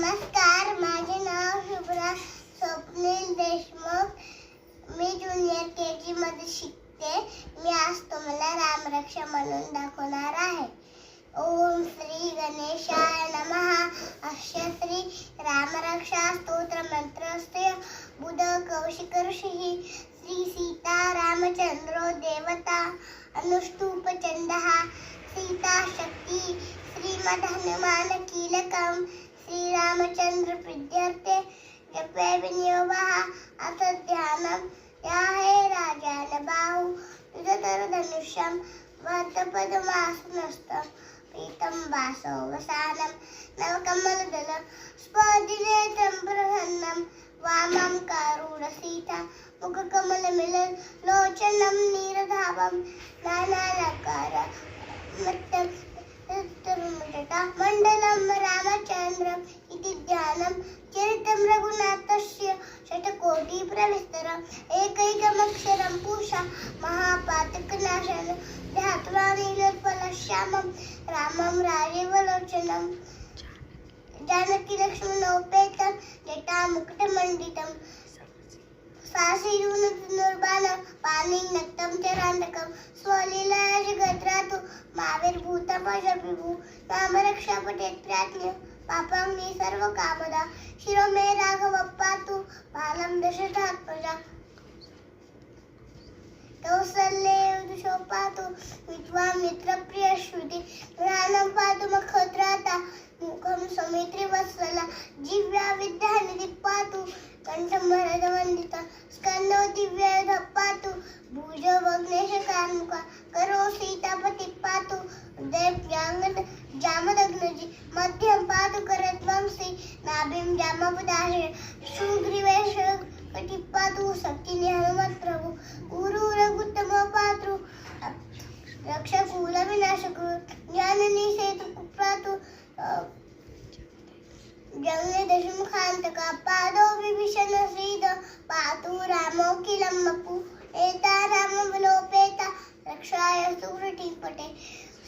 नमस्कार, माझे नाव शुभ्रा स्वप्नील देशमुख. मी ज्युनियर के जी मध्ये शिकते. मी आज तुम्हाला रामरक्षा म्हणून दाखवणार आहे. ओम श्री गणेशाय नम. अक्ष श्री रामरक्षा स्तोत्र मंत्र बुध कौशिक ऋषि, श्री सीता रामचंद्रो देवता. अनुष्टूप चंद. सीता शक्ति, श्रीमद हनुमान कीलकम ശ്രീരാമചന്ദ്ര വിദ്യാർത്ഥി അസധ്യാനം യാഹേ രാജാന ബാഹു ധനുഷം വർദ്ധപതുമാസനഷ്ടം പ്രീതം വാസോവസാനം നവകമലദലം സ്വാതിനേത്രം പ്രസന്നം വാമം കാരൂഢസീത മുഖകമലമില ലോചനം നീരധാപം നാനാനക്കാര अक्षरम एकैकमक्षरं पूषा महापातकनाशनं ध्यात्वा निर्फलं श्यामं रामं राजीवलोचनं। जानकीलक्ष्मणोपेतं जटामुकुटमण्डितं सासिरुनुर्बाणं पाणिनक्तं च राण्डकं स्वलीला जगद्रातु महावीरभूतमजभिभू नामरक्षापटेत् प्राज्ञ पापा मी सर्व कामदा. शिरोमे राघवप्पा तू बालम दशरथात्मजा कौसल्ये दुशोपा तू विद्वा मित्रप्रिय श्रुती. ज्ञानं पातु मखत्राता मुखं समित्री वत्सला. दिव्या विद्यानिधी पातु कण्ठमरदवन्दिता स्कन्दो दिव्यध पातु भुजो वग्नेश कार्मुका करो सीतापति पातु हृदय जामदग्नजी मध्यं पातु करद्वंसी नाभिं जामपदाशे सुग्रीवेश कटि पातु शक्तिनि हनुमत् प्रभु। गुरु रघुत्तम पातु। रक्षकूल विनाशक ज्ञाननी सेतु पातु जंगे दशमुखांतका पादो विभीषण श्रीद पातु। रामो किलम्मपु एता राम रामवलोपेता रक्षाय सुकृतिपटे